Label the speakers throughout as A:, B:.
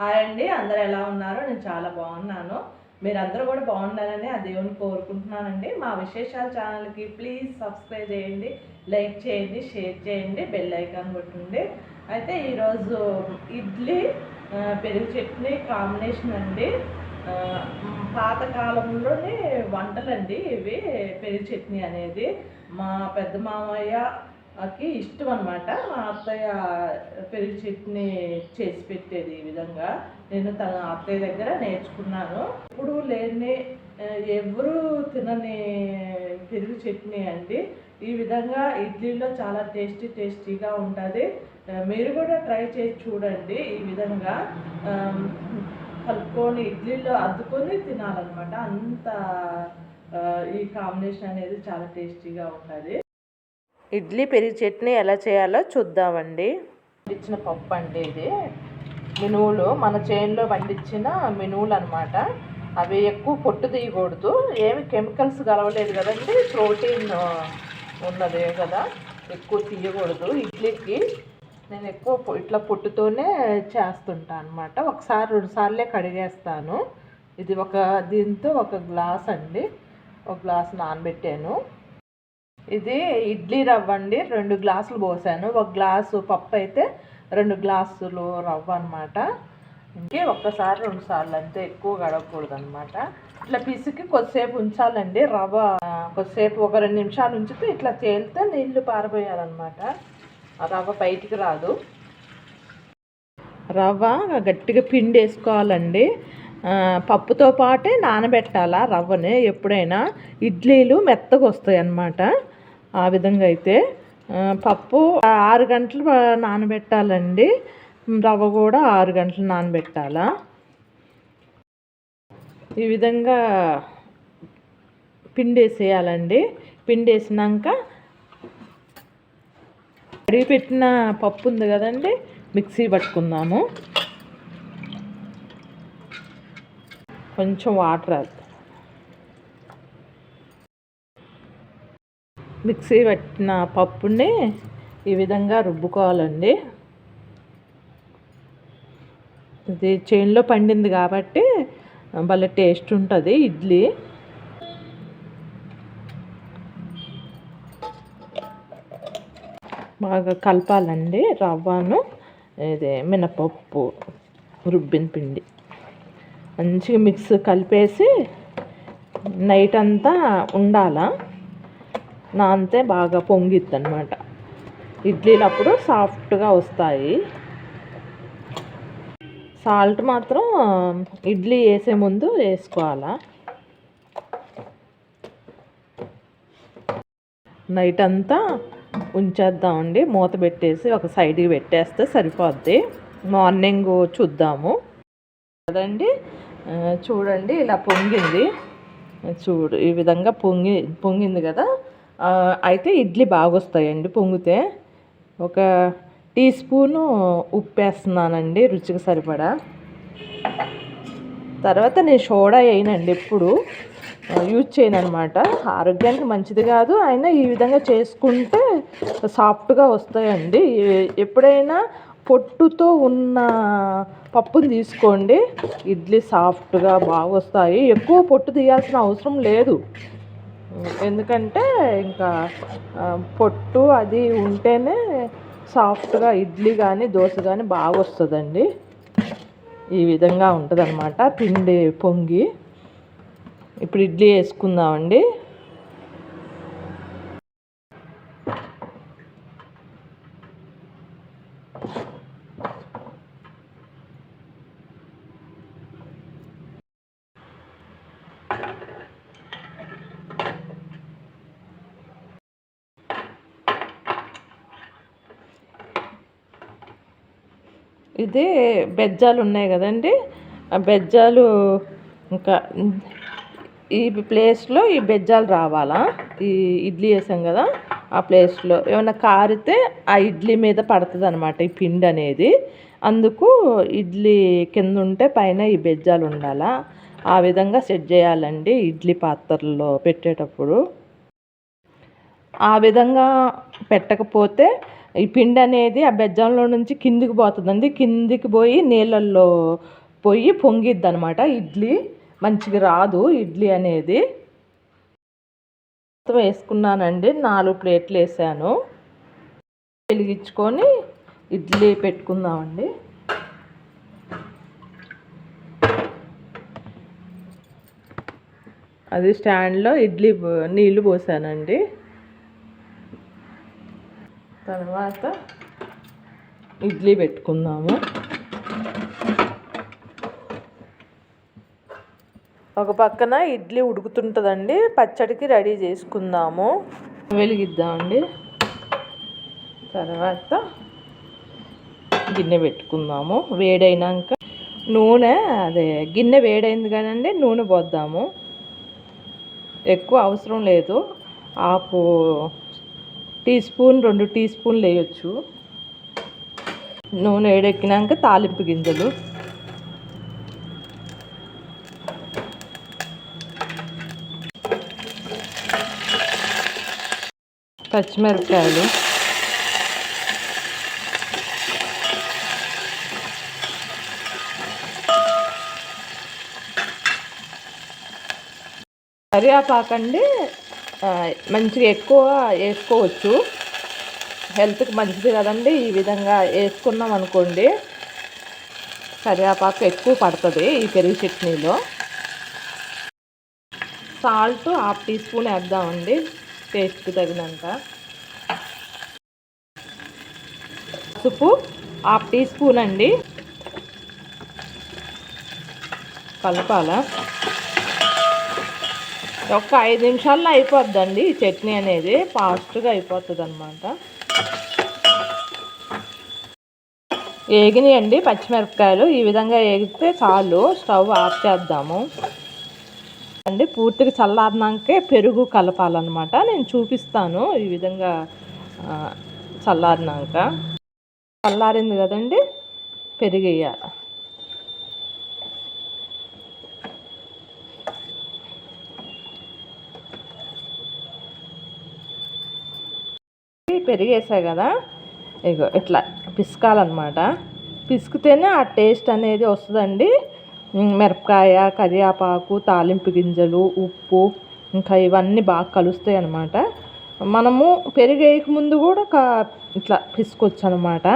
A: Hi అండి అందరు ఎలా ఉన్నారు? నేను చాలా బాగున్నాను. మీరందరూ కూడా బాగుండాలని ఆ దేవుని కోరుకుంటున్నానండి. మా విశేషాల ఛానల్కి ప్లీజ్ సబ్స్క్రైబ్ చేయండి లైక్ చేయండి షేర్ చేయండి బెల్ ఐకాన్ కొట్టండి. అయితే ఈరోజు ఇడ్లీ పెరుగు చట్నీ కాంబినేషన్ అండి. పాతకాలంలోనే వంటలండి ఇవి పెరుగు చట్నీ అనేది. మా పెద్ద మామయ్య మామయ్యకి ఇష్టం అనమాట మా అత్తయ్య పెరుగు చట్నీ చేసి పెట్టేది ఈ విధంగా. నేను తన అత్తయ్య దగ్గర నేర్చుకున్నాను. ఇప్పుడు లేని ఎవరు తినని పెరుగు చట్నీ అండి. ఈ విధంగా ఇడ్లీలో చాలా టేస్టీ టేస్టీగా ఉంటుంది. మీరు కూడా ట్రై చేసి చూడండి ఈ విధంగా. కలుపుకొని ఇడ్లీలో అద్దుకొని తినాలన్నమాట. అంత ఈ కాంబినేషన్ అనేది చాలా టేస్టీగా ఉంటుంది. ఇడ్లీ పెరుగు చట్నీ ఎలా చేయాలో చూద్దామండి. పండించిన పప్పు అండి ఇది. మినువులు మన చేనులో పండించిన మినువులు అనమాట అవి ఎక్కువ పొట్టు తీయకూడదు. ఏమి కెమికల్స్ కలవలేదు కదండి. ప్రోటీన్ ఉన్నదే కదా. ఎక్కువ తీయకూడదు ఇడ్లీకి. నేను ఎక్కువ ఇట్లా పొట్టుతోనే చేస్తుంటాను అనమాట ఒకసారి రెండు సార్లే కడిగేస్తాను. ఇది ఒక దీంతో ఒక గ్లాస్ అండి. ఒక గ్లాస్ నానబెట్టాను. ఇది ఇడ్లీ రవ్వ అండి. రెండు గ్లాసులు పోసాను. ఒక గ్లాసు పప్పు అయితే రెండు గ్లాసులు రవ్వ అనమాట ఇంకే ఒక్కసారి రెండు సార్లు అంతే ఎక్కువ గడవకూడదు అనమాట ఇట్లా పిసికి కొద్దిసేపు ఉంచాలండి. రవ్వ కొద్దిసేపు ఒక రెండు నిమిషాలు ఉంచితే ఇట్లా తేలితే నీళ్ళు పారిపోయాలన్నమాట ఆ రవ్వ బయటికి రాదు. రవ్వ గట్టిగా పిండి వేసుకోవాలండి పప్పుతో పాటే నానబెట్టాలా రవ్వని ఎప్పుడైనా. ఇడ్లీలు మెత్తగా వస్తాయి అన్నమాట ఆ విధంగా అయితే పప్పు ఆరు గంటలు నానబెట్టాలండి. రవ్వ కూడా ఆరు గంటలు నానబెట్టాలా. ఈ విధంగా పిండి వేసేయాలండి పిండి వేసినాక కడిగి పెట్టిన పప్పు ఉంది కదండి మిక్సీ పట్టుకుందాము. కొంచెం వాటర్ మిక్సీ పట్టిన పప్పుని ఈ విధంగా రుబ్బుకోవాలండి. ఇది చేనులో పండింది కాబట్టి భలే టేస్ట్ ఉంటుంది ఇడ్లీ. బాగా కలపాలండి రవ్వను ఇది మినపప్పు రుబ్బిన పిండి. మంచిగా మిక్స్ కలిపేసి నైట్ అంతా ఉండాలా? నానితే బాగా పొంగిద్ది అనమాట ఇడ్లీలు అప్పుడు సాఫ్ట్గా వస్తాయి. సాల్ట్ మాత్రం ఇడ్లీ వేసే ముందు వేసుకోవాలా? నైట్ అంతా ఉంచేద్దామండి. మూత పెట్టేసి ఒక సైడ్కి పెట్టేస్తే సరిపోద్ది. మార్నింగ్ చూద్దాము. కదండి? చూడండి ఇలా పొంగింది. చూడు ఈ విధంగా పొంగి పొంగింది కదా? అయితే ఇడ్లీ బాగా వస్తాయండి పొంగితే. ఒక టీ స్పూను ఉప్పు వేస్తున్నానండి రుచికి సరిపడా. తర్వాత నేను సోడా వేయనండి ఎప్పుడు. యూజ్ చేయను అనమాట ఆరోగ్యానికి మంచిది కాదు అయినా ఈ విధంగా చేసుకుంటే సాఫ్ట్గా వస్తాయండి. ఎప్పుడైనా పొట్టుతో ఉన్న పప్పుని తీసుకోండి ఇడ్లీ సాఫ్ట్గా బాగా వస్తాయి ఎక్కువ పొట్టు తీయాల్సిన అవసరం లేదు. ఎందుకంటే ఇంకా పొట్టు అది ఉంటేనే సాఫ్ట్గా ఇడ్లీ కానీ దోశ కానీ బాగా వస్తుందండి ఈ విధంగా ఉంటుంది పిండి పొంగి. ఇప్పుడు ఇడ్లీ వేసుకుందామండి. ఇది బెజ్జాలు ఉన్నాయి కదండి. ఆ బెజ్జాలు ఇంకా ఈ ప్లేస్లో ఈ బెజ్జాలు రావాలా? ఈ ఇడ్లీ వేసాం కదా ఆ ప్లేస్లో. ఏమైనా కారితే ఆ ఇడ్లీ మీద పడుతుంది అనమాట ఈ పిండి అనేది. అందుకు ఇడ్లీ కింద ఉంటే పైన ఈ బెజ్జాలు ఉండాలా? ఆ విధంగా సెట్ చేయాలండి ఇడ్లీ పాత్రల్లో పెట్టేటప్పుడు. ఆ విధంగా పెట్టకపోతే ఈ పిండి అనేది ఆ బెజ్జంలో నుంచి కిందికి పోతుందండి. కిందికి పోయి నీళ్ళల్లో పోయి పొంగిద్ది అనమాట ఇడ్లీ మంచిగా రాదు. ఇడ్లీ అనేది మొత్తం వేసుకున్నానండి. నాలుగు ప్లేట్లు వేసాను. వెలిగించుకొని ఇడ్లీ పెట్టుకుందామండి. అది స్టాండ్లో ఇడ్లీ నీళ్ళు పోసానండి. తర్వాత ఇడ్లీ పెట్టుకుందాము. ఒక పక్కన ఇడ్లీ ఉడుకుతుంటుందండి పచ్చడికి రెడీ చేసుకుందాము. వెలిగిద్దామండి. తర్వాత గిన్నె పెట్టుకుందాము వేడైనాక నూనె అదే గిన్నె వేడైంది కానండి నూనె పోద్దాము. ఎక్కువ అవసరం లేదు. ఆపు టీ స్పూన్ రెండు టీ స్పూన్లు వేయచ్చు. నూనె వేడెక్కినాక తాలింపు గింజలు. పచ్చిమిరపకాయలు. కరివేపాకండి మంచిగా ఎక్కువ వేసుకోవచ్చు. హెల్త్కి మంచిది కదండి. ఈ విధంగా వేసుకున్నాం అనుకోండి కరివేపాకు ఎక్కువ పడుతుంది ఈ పెరుగు చట్నీలో. సాల్ట్ హాఫ్ టీ స్పూన్ వేద్దామండి టేస్ట్కి తగినంత. పసుపు హాఫ్ టీ స్పూన్ అండి. కలపాల? ఒక ఐదు నిమిషాల్లో అయిపోద్దండి ఈ చట్నీ అనేది. ఫాస్ట్గా అయిపోతుంది అనమాట ఏగినాయండి పచ్చిమిరపకాయలు. ఈ విధంగా ఏగితే చాలు. స్టవ్ ఆఫ్ చేద్దాము. అండి పూర్తిగా చల్లారినాకే పెరుగు కలపాలన్నమాట. నేను చూపిస్తాను ఈ విధంగా చల్లారినాక. చల్లారింది కదండి పెరుగు పెరిగేసాయి కదా. ఇగో ఇట్లా పిసకాలన్నమాట. పిసికితేనే ఆ టేస్ట్ అనేది వస్తుందండి. మిరపకాయ కరివేపాకు తాలింపు గింజలు ఉప్పు ఇంకా ఇవన్నీ బాగా కలుస్తాయి అన్నమాట మనము పెరిగేయక ముందు కూడా ఇట్లా పిసుకోవచ్చు అనమాట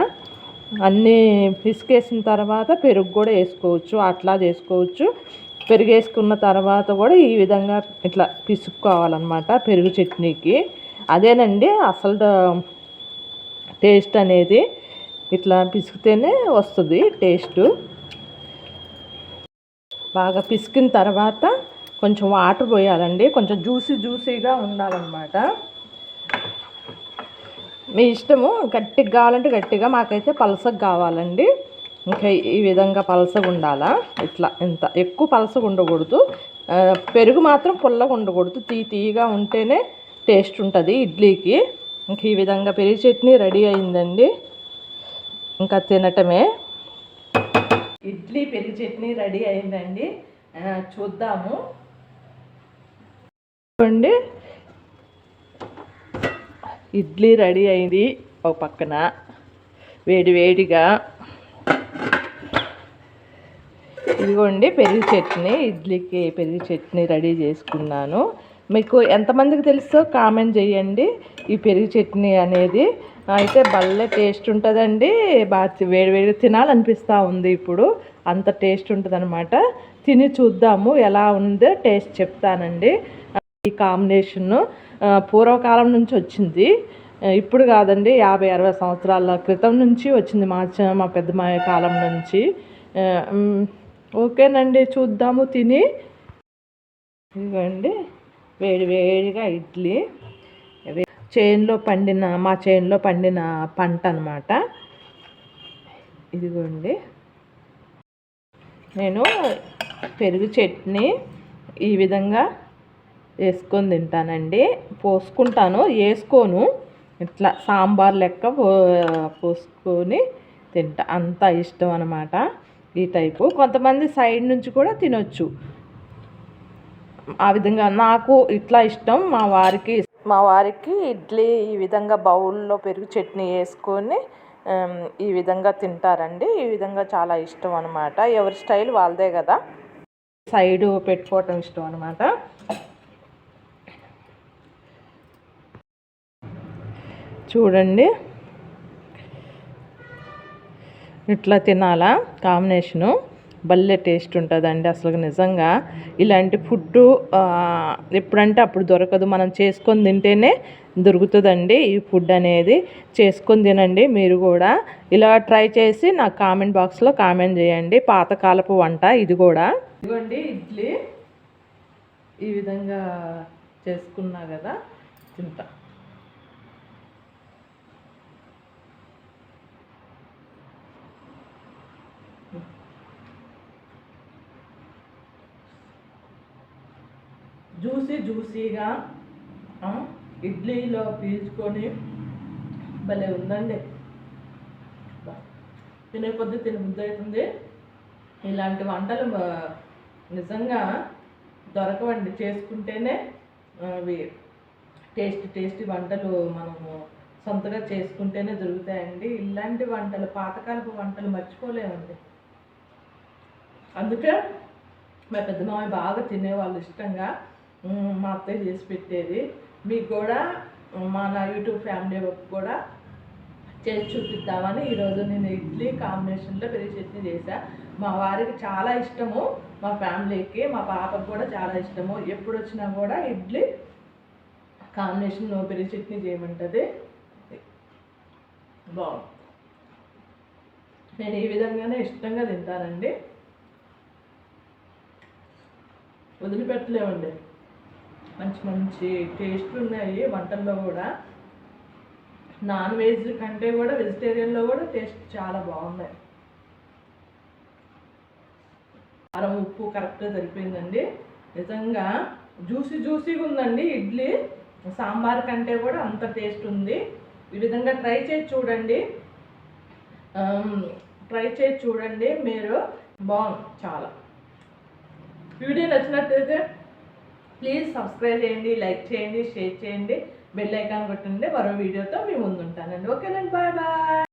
A: అన్నీ పిసికేసిన తర్వాత పెరుగు కూడా వేసుకోవచ్చు అట్లా చేసుకోవచ్చు. పెరుగు వేసుకున్న తర్వాత కూడా ఈ విధంగా ఇట్లా పిసుక్కోవాలన్నమాట పెరుగు చట్నీకి. అదేనండి అసలు టేస్ట్ అనేది ఇట్లా పిసికితేనే వస్తుంది టేస్ట్. బాగా పిసికిన తర్వాత కొంచెం వాటర్ పోయాలండి కొంచెం జ్యూసీ జ్యూసీగా ఉండాలన్నమాట. మీ ఇష్టము గట్టిగా కావాలంటే గట్టిగా మాకైతే పలసగా కావాలండి. ఇంకా ఈ విధంగా పలసగా ఉండాలా ఇట్లా ఇంత. ఎక్కువ పలసగా ఉండకూడదు. పెరుగు మాత్రం పుల్లగా ఉండకూడదు తీ తీయగా ఉంటేనే టేస్ట్ ఉంటుంది ఇడ్లీకి. ఇంక ఈ విధంగా పెరుగు చట్నీ రెడీ అయిందండి. ఇంకా తినటమే. ఇడ్లీ పెరుగు చట్నీ రెడీ అయిందండి. చూద్దాము. చూడండి. ఇడ్లీ రెడీ అయింది ఒక పక్కన. వేడి వేడిగా. ఇదిగోండి పెరుగు చట్నీ. ఇడ్లీకి పెరుగు చట్నీ రెడీ చేసుకున్నాను. మీకు ఎంతమందికి తెలుసో కామెంట్ చేయండి. ఈ పెరుగు చట్నీ అనేది అయితే భలే టేస్ట్ ఉంటుందండి. బాగా వేడి తినాలనిపిస్తూ ఉంది ఇప్పుడు. అంత టేస్ట్ ఉంటుందనమాట తిని చూద్దాము ఎలా ఉందో టేస్ట్ చెప్తానండి. ఈ కాంబినేషన్ పూర్వకాలం నుంచి వచ్చింది. ఇప్పుడు కాదండి యాభై అరవై సంవత్సరాల క్రితం నుంచి వచ్చింది మా మా పెద్ద కాలం నుంచి. ఓకేనండి చూద్దాము తిని. ఇదిగోండి. వేడివేడిగా ఇడ్లీ. చేనులో పండిన మా చేనులో పండిన పంట అనమాట ఇదిగోండి. నేను పెరుగు చట్నీ ఈ విధంగా వేసుకొని తింటానండి. పోసుకుంటాను వేసుకోను. ఇట్లా సాంబార్ లెక్క పోసుకొని తింటా. అంత ఇష్టం అనమాట ఈ టైపు. కొంతమంది సైడ్ నుంచి కూడా తినొచ్చు. ఆ విధంగా నాకు ఇట్లా ఇష్టం. మా వారికి మా వారికి ఇడ్లీ ఈ విధంగా బౌల్లో పెరుగు చట్నీ వేసుకొని ఈ విధంగా తింటారండి. ఈ విధంగా చాలా ఇష్టం అనమాట ఎవరి స్టైల్ వాళ్ళదే కదా. సైడ్ పెట్టుకోవటం ఇష్టం అనమాట చూడండి. ఇట్లా తినాలా కాంబినేషను. భలే టేస్ట్ ఉంటుందండి. అసలు నిజంగా ఇలాంటి ఫుడ్ ఎప్పుడంటే అప్పుడు దొరకదు. మనం చేసుకొని తింటేనే దొరుకుతుందండి ఈ ఫుడ్ అనేది. చేసుకొని తినండి మీరు కూడా. ఇలా ట్రై చేసి నాకు కామెంట్ బాక్స్లో కామెంట్ చేయండి. పాతకాలపు వంట ఇది కూడా. ఇదిగోండి ఇడ్లీ. ఈ విధంగా చేసుకున్నా కదా తింటా. జ్యూసీ జ్యూసీగా ఇడ్లీలో పీల్చుకొని భలే ఉందండి. తినే కొద్ది తిన బుద్ధి అవుతుంది. ఇలాంటి వంటలు నిజంగా దొరకవండి. చేసుకుంటేనే అవి టేస్ట్ టేస్టీ వంటలు మనము సొంతగా చేసుకుంటేనే దొరుకుతాయండి. ఇలాంటి వంటలు పాతకాలపు వంటలు మర్చిపోలేమండి. అందుకే మా పెద్ద మామయ్య బాగా తినేవాళ్ళు ఇష్టంగా. మా అత్తయ్య చేసి పెట్టేది. మీకు కూడా మా నా యూట్యూబ్ ఫ్యామిలీ కూడా చేసి చూపిద్దామని ఈరోజు నేను ఇడ్లీ కాంబినేషన్లో పెరుగు చట్నీ చేశా. మా వారికి చాలా ఇష్టము. మా ఫ్యామిలీకి మా పాపకు కూడా చాలా ఇష్టము. ఎప్పుడు వచ్చినా కూడా ఇడ్లీ కాంబినేషన్ పెరుగు చట్నీ చేయమంటుంది. బాగుంది. నేను ఈ విధంగానే ఇష్టంగా తింటానండి. వదిలిపెట్టలేమండి. మంచి మంచి టేస్ట్లు ఉన్నాయి వంటల్లో కూడా. నాన్ వెజ్ కంటే కూడా వెజిటేరియన్లో కూడా టేస్ట్ చాలా బాగున్నాయి. కారం ఉప్పు కరెక్ట్గా సరిపోయిందండి. నిజంగా జ్యూసీ జ్యూసీగా ఉందండి ఇడ్లీ. సాంబార్ కంటే కూడా అంత టేస్ట్ ఉంది. ఈ విధంగా ట్రై చేసి చూడండి. ట్రై చేసి చూడండి మీరు. బాగుంది చాలా. వీడియో నచ్చినట్టయితే ప్లీజ్ సబ్స్క్రైబ్ చేయండి లైక్ చేయండి షేర్ చేయండి. బెల్ ఐకాన్ కొట్టండి మరో వీడియోతో మీ ముందుంటానండి. ఓకేనండి బాయ్ బాయ్